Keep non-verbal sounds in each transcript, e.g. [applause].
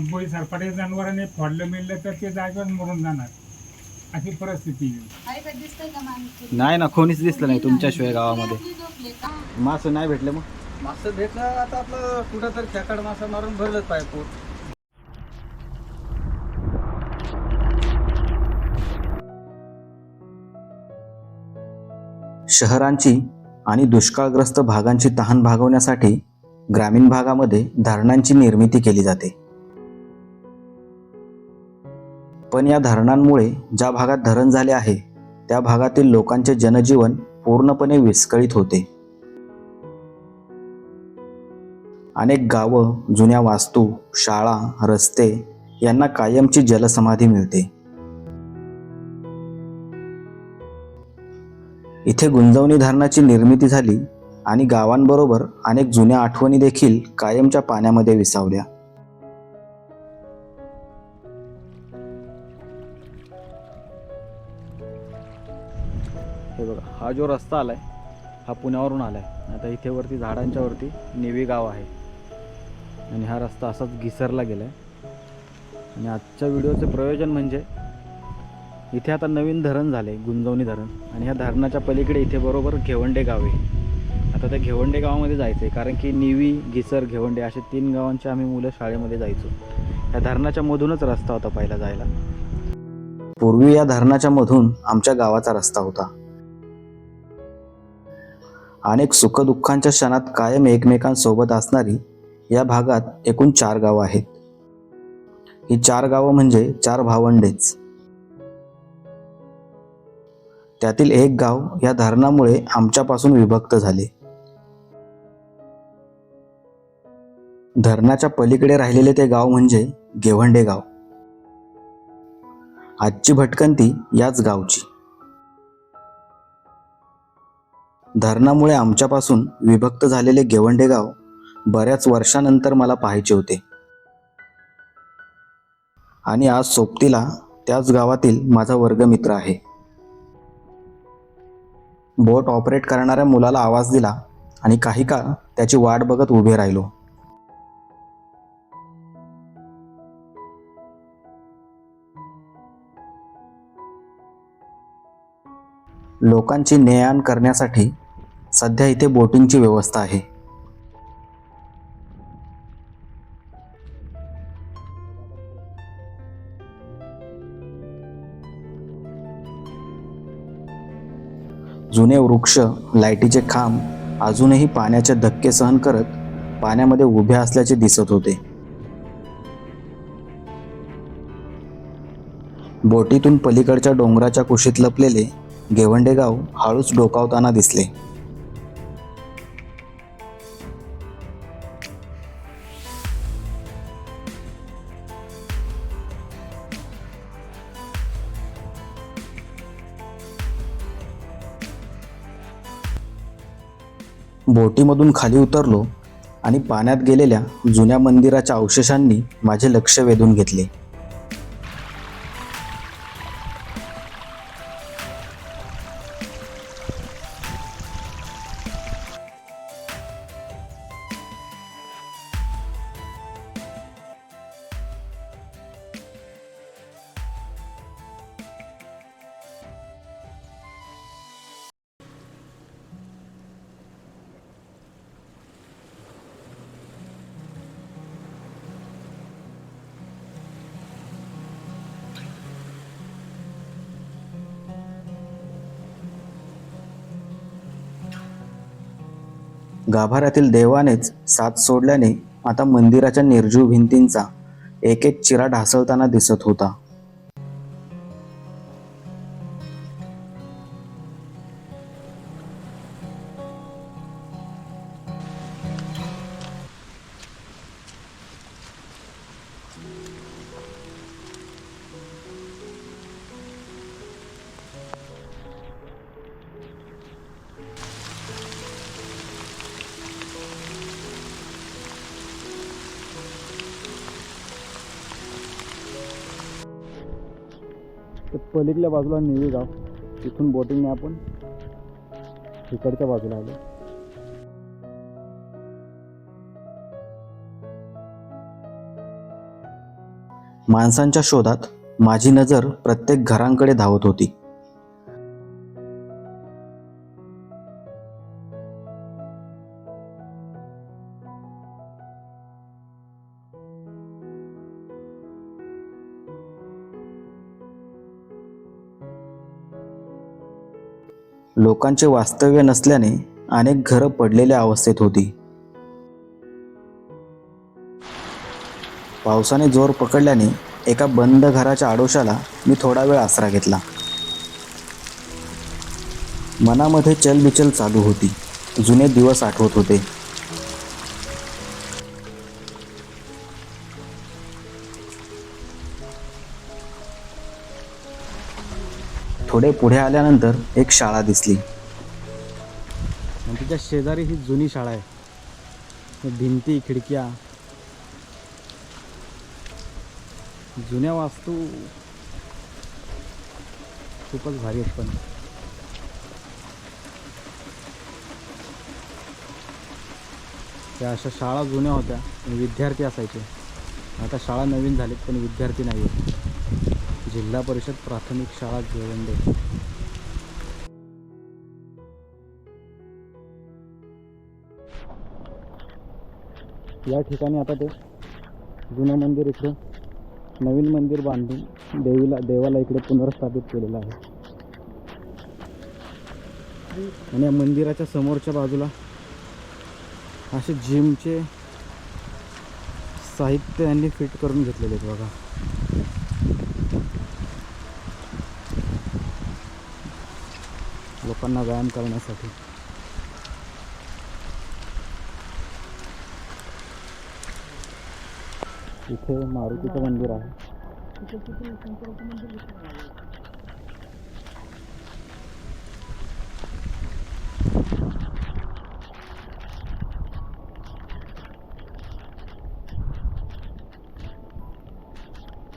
बोई सरपाटे जनावरांनी फोडलं मिळलं तर ते जागेवर मरून जाणार. अशी परिस्थिती नाही ना कोणीच दिसलं नाही तुमच्याशिवाय गावामध्ये. मासं नाही भेटले मग? मासं भेटलं आता आपलं कुठं तर खेकाड मासा मारून भरलंच पाहिजे पोट शहरांची आणि दुष्काळग्रस्त भागांची तहान भागवण्यासाठी ग्रामीण भागामध्ये धरणांची निर्मिती केली जाते. पण या धरणांमुळे ज्या भागात धरण झाले आहे त्या भागातील लोकांचे जनजीवन पूर्णपणे विस्कळीत होते. अनेक गावं जुन्या वास्तू शाळा रस्ते यांना कायमची जलसमाधी मिळते. इथे गुंजवणी धरणाची निर्मिती झाली आणि गावांबरोबर अनेक जुन्या आठवणी देखील कायमच्या पाण्यामध्ये विसावल्या. हे बघा हा जो रस्ता आला आहे हा पुण्यावरून आला आहे आता इथे वरती झाडांच्या वरती नेवी गाव आहे. आणि हा रस्ता असाच घिसरला गेला आहे आणि आजच्या व्हिडिओचे प्रयोजन म्हणजे इथे आता नवीन धरण झाले गुंजवणी धरण. आणि ह्या धरणाच्या पलीकडे इथे बरोबर घेवंडे गाव आहे. आता त्या घेवंडे गावामध्ये जायचं आहे कारण की निवी घिसर घेवंडे असे तीन गावांचे आम्ही मुलं शाळेमध्ये जायचो. या धरणाच्या मधूनच रस्ता होता पहिला जायला. पूर्वी या धरणाच्या मधून आमच्या गावाचा रस्ता होता. अनेक सुखदुःखांच्या क्षणात कायम एकमेकांसोबत असणारी या भागात एकूण चार गावं आहेत. ही चार गावं म्हणजे चार भावंडेच. त्यातील एक गाव या धरणामुळे आमच्यापासून विभक्त झाले. धरणाच्या पलीकडे राहिलेले ते गाव म्हणजे गेवंडे गाव. आजची भटकंती याच गावची. धरणामुळे आमच्यापासून विभक्त झालेले गेवंडे गाव बऱ्याच वर्षानंतर मला पाहायचे होते. आणि आज सोबतीला त्याच गावातील माझा वर्गमित्र आहे. बोट ऑपरेट करणाऱ्या मुलाला आवाज दिला आणि काही काळ त्याची वाट बघत उभे राहिलो. लोकांची ने करण्यासाठी सध्या इथे बोटिंगची व्यवस्था आहे. जुने वृक्ष लाईटीचे खांब अजूनही पाण्याचे धक्के सहन करत पाण्यामध्ये उभे असल्याचे दिसत होते. बोटीतून पलीकडच्या डोंगराच्या कुशीत लपलेले गेवंडे गाव हळूच डोकावताना दिसले. बोटीमधून खाली उतरलो आणि पाण्यात गेलेल्या जुन्या मंदिराच्या अवशेषांनी माझे लक्ष वेधून घेतले. गाभाऱ्यातील देवानेच साथ सोडल्याने आता मंदिराच्या निर्जीव भिंतींचा एक एक चिरा ढासळताना दिसत होता. पलीकडल्या बाजूला निवी गाव तिथून बोटिंगने आपण इकडच्या बाजूला आलो. माणसांच्या शोधात माझी नजर प्रत्येक घरांकडे धावत होती. लोकांचे वास्तव्य नसल्याने अनेक घरं पडलेल्या अवस्थेत होती. पावसाने जोर पकडल्याने एका बंद घराच्या आडोशाला मी थोडा वेळ आसरा घेतला. मनामध्ये चलबिचल चालू होती. जुने दिवस आठवत होते. थोडे पुढे आल्यानंतर एक शाळा दिसली. तिच्या शेजारी ही जुनी शाळा आहे. भिंती खिडक्या. जुन्या वास्तू खूपच भारी आहेत पण. त्या अशा शाळा जुन्या होत्या विद्यार्थी असायचे. आता शाळा नवीन झालीत पण विद्यार्थी नाही आहेत जिल्हा परिषद प्राथमिक शाळा जेवंडे या ठिकाणी आता ते जुनं मंदिर इकडे नवीन मंदिर बांधून देवीला देवाला इकडे पुनर्स्थापित केलेलं आहे. आणि या मंदिराच्या समोरच्या बाजूला असे जिमचे साहित्य यांनी फिट करून घेतलेले आहेत बघा. लोकांना व्यायाम करण्यासाठी. इथे मारुतीचं मंदिर आहे.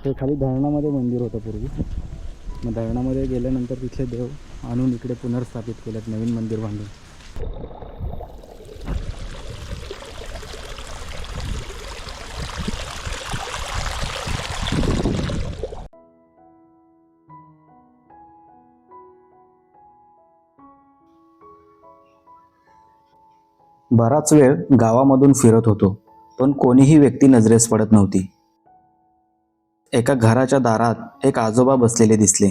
ते खाली धरणामध्ये मंदिर होतं पूर्वी. मग धरणामध्ये गेल्यानंतर तिथले देव आणून इकडे पुनर्स्थापित केलं नवीन मंदिर बांधून. बराच वेळ गावामधून फिरत होतो पण कोणीही व्यक्ती नजरेस पडत नव्हती. एका घराच्या दारात एक आजोबा बसलेले दिसले.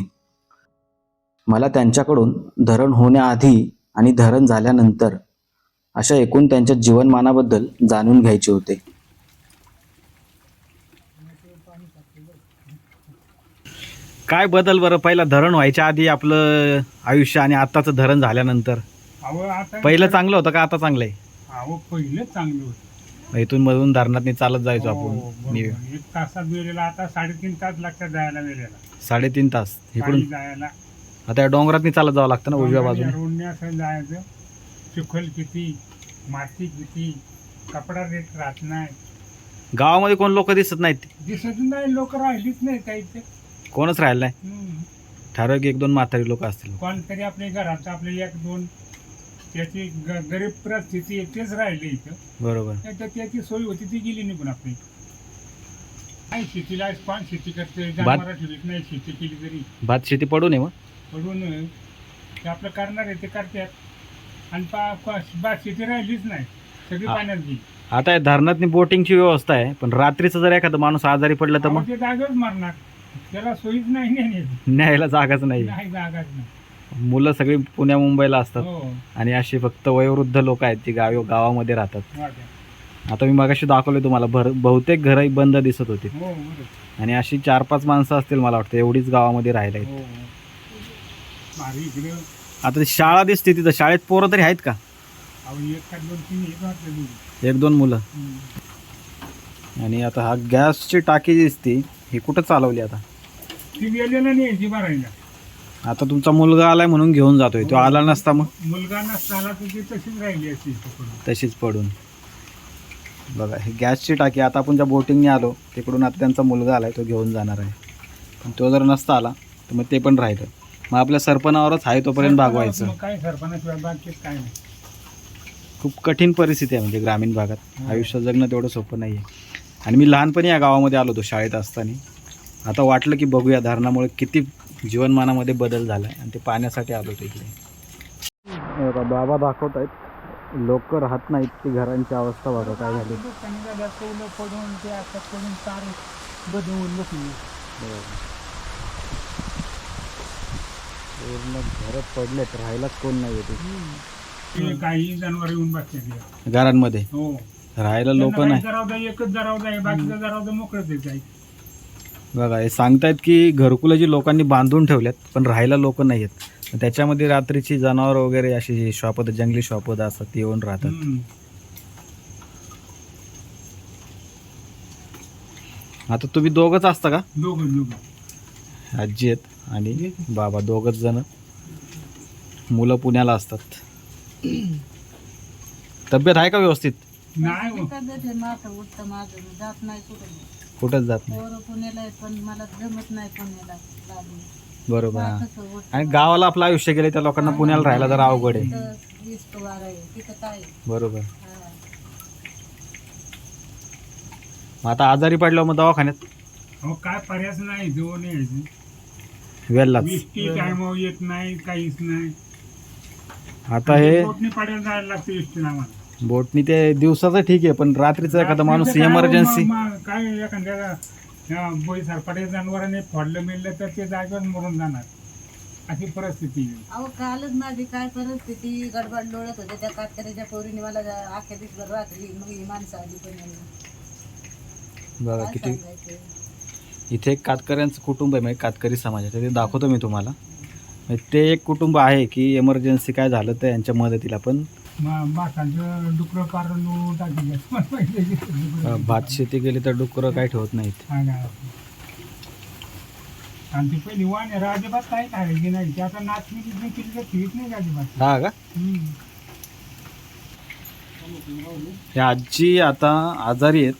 मला त्यांच्याकडून धरण होण्याआधी आणि धरण झाल्यानंतर अशा एकूण त्यांच्या जीवनमानाबद्दल जाणून घ्यायचे होते. काय बदल बरं? पहिला धरण व्हायच्या आधी आपलं आयुष्य आणि आताचं धरण झाल्यानंतर? अहो आता पहिलं चांगलं होतं का? आता चांगलं आहे? अहो पहिलं चांगलं होतं. इथून मधून धरणात चालत जायचो हो, आपण. बरोबर. नि- एक तासात आता साडेतीन तास लागतात जायला वेळेला साडेतीन तास. इकडून जायला. आता या डोंगरात चालत जावं लागतं ना उजव्या बाजूने. रोडने असं जायचं चिखल किती माती किती कपडा रेट राहत नाही. गावामध्ये कोण लोक दिसत नाहीत? दिसत नाही लोक राहिलीच नाही काही ते कोणच राहिलं नाही? हम्म. ठराविक एक दोन म्हातारी लोक असतील. कोणतरी आपल्या घरात आपले एक दोन त्याची ग- गरीब परिस्थिती एकटेच राहिले इथं. बरोबर. नाही तर त्याची सोय होती ती गेली निघून आपली. नाही शेतीला आज कोण शेती करते जनावरं ठेवीत नाही शेती केली तरी. भात शेती पडू नये मग? पडून ते आपलं करणार आहे ते करतात. आणि पा पा- बा शेती राहिलीच नाही. सगळी हा. पाण्यात गेली. आता या धरणात बोटिंगची व्यवस्था आहे पण रात्रीचं जर एखादा माणूस आजारी पडला तर अहो, मग ते जागच मारणार. त्याला सोयीच नाही नेण्याची. न्यायला जागाच नाही. नाही जागाच नाही. मुलं सगळी पुण्या मुंबईला असतात. हो. आणि अशी फक्त वयोवृद्ध लोक आहेत जी गाव गावामध्ये राहतात. वाट्या. आता मी मगाशी दाखवले तुम्हाला भर बहुतेक घरं बंद दिसत होती. हो बरोबर. आणि अशी चार पाच माणसं असतील मला वाटतं एवढीच गावामध्ये राहिला आहेत हो हो. इकडं आता ती शाळा दिसते तिथं. शाळेत पोरं तरी आहेत का? अहो एक का दोन तीन एक वाटलं दोघी. एक दोन मुलं. आणि आता हा गॅसची टाकी दिसती. ही कुठं चालवली आता? ती गेलेलं नाही याची भरायला आता तुमचा मुलगा आलाय म्हणून घेऊन जातोय. तो आला नसता मग? मुलगा नसताना तर ती तशीच राहिली असती पकडून तशीच पडून. बघा ही गॅसची टाकी. आता आपण ज्या बोटिंगने आलो तिकडून आता त्यांचा मुलगा आलाय तो घेऊन जाणार आहे. पण तो जर नसता आला तर मग ते पण राहिलं. मग आपल्या सरपणावरच आहे तोपर्यंत भागवायचं. काय सरपणाशिवाय बाकीच काय नाही. खूप कठीण परिस्थिती आहे म्हणजे ग्रामीण भागात. आयुष्य जगणं तेवढं सोपं नाही आहे आणि मी लहानपणी या गावामध्ये आलो होतो शाळेत असताना. आता वाटलं की बघूया धरणामुळे किती जीवनमानामध्ये बदल झाला आहे आणि ते पाण्यासाठी आलो होतो इकडे. हे बाबा दाखवत आहेत लोक राहत नाहीत ती घरांची अवस्था बघा काय झाली. पडून ते आता पडून तार बदलून बसली. पूर्ण घरं पडलेत राहायलाच कोण नाही येते. ते काही जनावर येऊन बसले. घरांमध्ये? हो. राहायला लोक नाही. जरावदा एकच जरावदा बाकीचा आहे बघा हे सांगतायत की घरकुलं जी लोकांनी बांधून ठेवल्यात पण राहायला लोक नाही आहेत त्याच्यामध्ये रात्रीची जनावर वगैरे अशी जी श्वापद जंगली श्वापद असतात ती येऊन राहतात. आता तुम्ही दोघंच असता का? दोघं दोघं. आजी आहेत आणि बाबा दोघच जण. मुलं पुण्याला असतात. तब्येत आहे का व्यवस्थित? नाही हो. कुठंच जात नाही. पोरं पुण्याला आहे पण मला जमत नाही पुण्याला लागून बरोबर. हा. आणि गावाला आपलं आयुष्य गेले त्या लोकांना पुण्याला राहायला जरा अवघड आहे. बरोबर. मग आता आजारी पडल्यावर मग दवाखान्यात? काय पर्यायच नाही इष्टी टायमावर येत नाही काहीच नाही. आता हे पाड्याला जायला लागते इष्टीला आम्हाला. बोटनी ते दिवसाचं ठीक आहे पण रात्रीचं एखादा माणूस काय इमर्जन्सी मग- मग काय एखाद्या या बोई जनावरांनी फोडलं मिळलं तर ते जागेवर मरून जाणार. अशी परिस्थिती आहे. अहो कालच माझी काय परिस्थिती? गडबड लोळत होते. त्या कातकऱ्याच्या पोरीने मला जा- अख्ख्या दिवसभर रात्री मग ही माणसं आली पण बघा काय किती सांगायचं? इथे एक कातकऱ्यांचं कुटुंब आहे म्हणजे कातकरी समाजाचं ते दाखवतो मी तुम्हाला. म्हणजे ते एक कुटुंब आहे की इमर्जन्सी काय झालं तर यांच्या मदतीला पण. [laughs] भात शेती गेली तर डुकरं काय ठेवत नाहीत. आणि ती पहिली वाण अजिबात काही खायची नाही. ती आता नाचणी बिचणी केली तर ठेवीत नाही का अजिबात? हा का. हे आजी आता आजारी आहेत.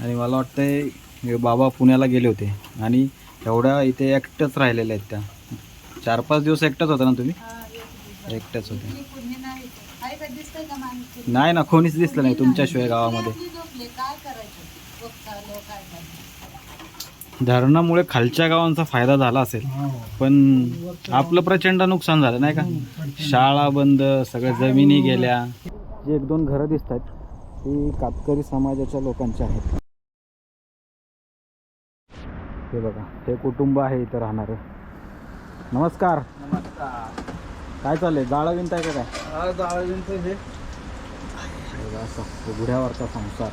आणि मला वाटतंय बाबा पुण्याला गेले होते. आणि एवढ्या इथे एकट्याच राहिलेल्या आहेत त्या. चार पाच दिवस एकट्याच होता ना तुम्ही? हा, एक दिवस. एकट्याच होत्या कुणी कुणी नाही ना कोणीच दिसलं नाही तुमच्याशिवाय गावामध्ये. धरणामुळे खालच्या गावांचा फायदा झाला असेल. हो. पण आपलं प्रचंड नुकसान झालं नाही का? शाळा बंद सगळ्या जमिनी गेल्या. जे एक दोन घरं दिसत आहेत ती कातकरी समाजाच्या लोकांची आहेत. हे बघा हे कुटुंब आहे इथं राहणारं. नमस्कार. काय चाललंय? जाळं विणताय का काय? हा जाळवींचं हे. असं उघड्यावरचा संसार.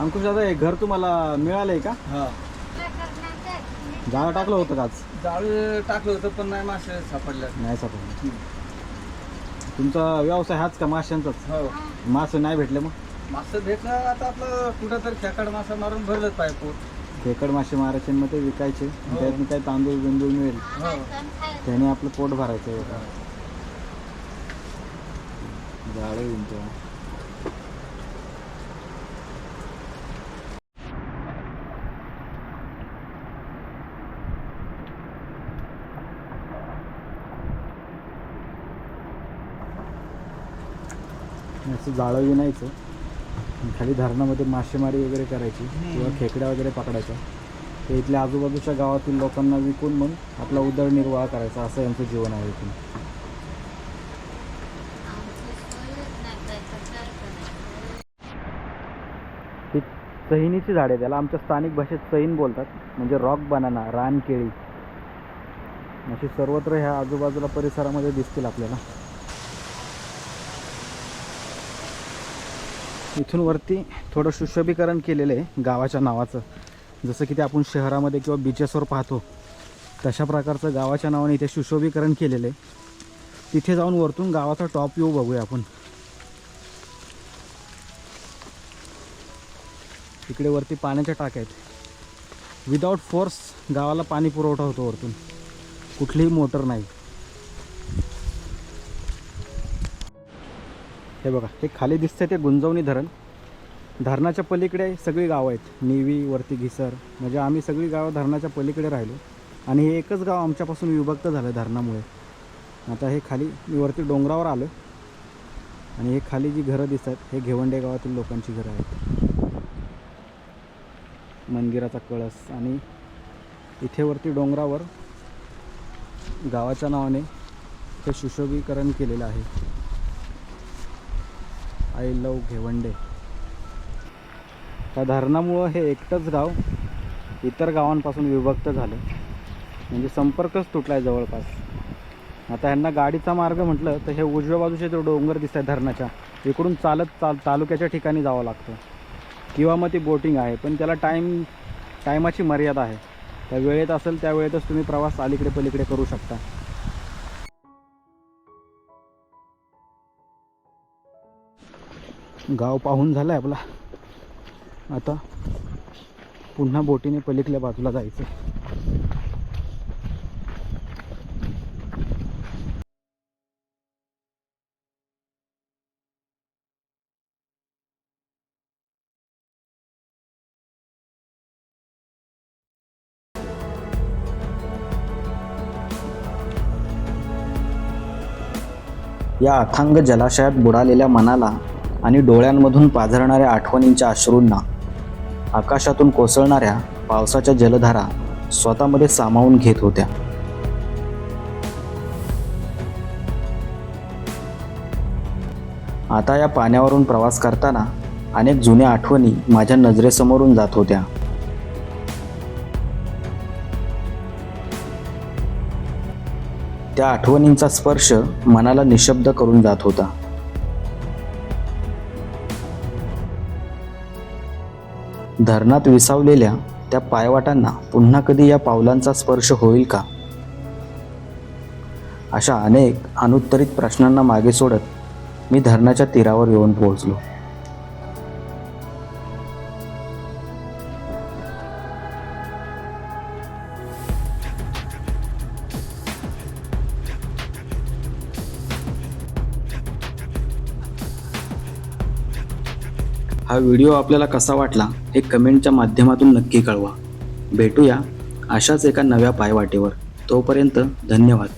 अंकुश दादा हे घर तुम्हाला मिळालंय का? हा. जाळं टाकलं होतं का आज? जाळी टाकलं होतं पण नाही मासे सापडल्या नाही सापडलं. तुमचा व्यवसाय हाच का माशांचाच? हो. मासे नाही भेटले मग? मासे भेटलं आता आपलं कुठं तर खेकड मासा मारून भरलंच पाहिजे पोट. खेकड मासे मारायचे आणि ते विकायचे त्यातून काही तांदूळ बिंदूळ मिळेल. हो. त्याने आपलं पोट भरायचं बघा. जाळं विणतो असं जाळं विणायचं खाली धरणामध्ये मासेमारी वगैरे करायची किंवा खेकड्या वगैरे पकडायच्या ते इथल्या आजूबाजूच्या गावातील लोकांना विकून मग आपला उदरनिर्वाह करायचा असं यांचं जीवन आहे इथून. ही चहिनीची झाडे त्याला आमच्या स्थानिक भाषेत चैन बोलतात. म्हणजे रॉक बनाना रानकेळी. अशी सर्वत्र ह्या आजूबाजूला परिसरामध्ये दिसतील आपल्याला. इथून वरती थोडं सुशोभीकरण केलेलं आहे गावाच्या नावाचं. जसं की ते आपण शहरामध्ये किंवा बीचेसवर पाहतो तशा प्रकारचं गावाच्या नावाने इथे सुशोभीकरण केलेलं आहे. तिथे जाऊन वरतून गावाचा टॉप व्ह्यू बघूया आपण. इकडे वरती पाण्याच्या टाक्या आहेत. विदाऊट फोर्स गावाला पाणी पुरवठा होतो वरतून. कुठलीही मोटर नाही. हे बघा हे खाली दिसतंय ते गुंजवणी धरण. धरणाच्या पलीकडे सगळी गावं आहेत. निवी वरती घिसर. म्हणजे आम्ही सगळी गावं धरणाच्या पलीकडे राहिलो. आणि हे एकच गाव आमच्यापासून विभक्त झालं धरणामुळे. आता हे खाली मी वरती डोंगरावर आलो आणि हे खाली जी घरं दिसत आहेत हे घेवंडे गावातील लोकांची घरं आहेत. मंदिराचा कळस आणि इथे वरती डोंगरावर गावाच्या नावाने हे सुशोभीकरण केलेलं आहे. I love Ghevande. त्या धरणामुळं हे एकटंच गाव इतर गावांपासून विभक्त झालं. म्हणजे संपर्कच तुटला आहे जवळपास. आता ह्यांना गाडीचा मार्ग म्हटलं तर हे उजव्या बाजूचे जो डोंगर दिसत आहे धरणाच्या इकडून चालत चाल तालुक्याच्या ठिकाणी जावं लागतं. किंवा मग ती बोटिंग आहे पण त्याला टाईम टायमाची मर्यादा आहे. त्या वेळेत असेल त्या वेळेतच तुम्ही प्रवास अलीकडे पलीकडे करू शकता. गाव पाहून झालं आहे आपला. आता पुन्हा बोटीने पलीकडल्या बाजूला जायचं. या अथांग जलाशयात बुडालेल्या मनाला आणि डोळ्यांमधून पाझरणाऱ्या आठवणींच्या अश्रूंना आकाशातून कोसळणाऱ्या पावसाच्या जलधारा स्वतःमध्ये सामावून घेत होत्या. आता या पाण्यावरून प्रवास करताना अनेक जुन्या आठवणी माझ्या नजरेसमोरून जात होत्या. त्या आठवणींचा स्पर्श मनाला निशब्द करून जात होता. धरणात विसावलेल्या त्या पायवाटांना पुन्हा कधी या पावलांचा स्पर्श होईल का? अशा अनेक अनुत्तरित प्रश्नांना मागे सोडत मी धरणाच्या तीरावर येऊन पोहोचलो. हा व्हिडिओ आपल्याला कसा वाटला हे कमेंटच्या माध्यमातून नक्की कळवा. भेटूया अशाच एका नव्या पायवाटेवर. तोपर्यंत धन्यवाद.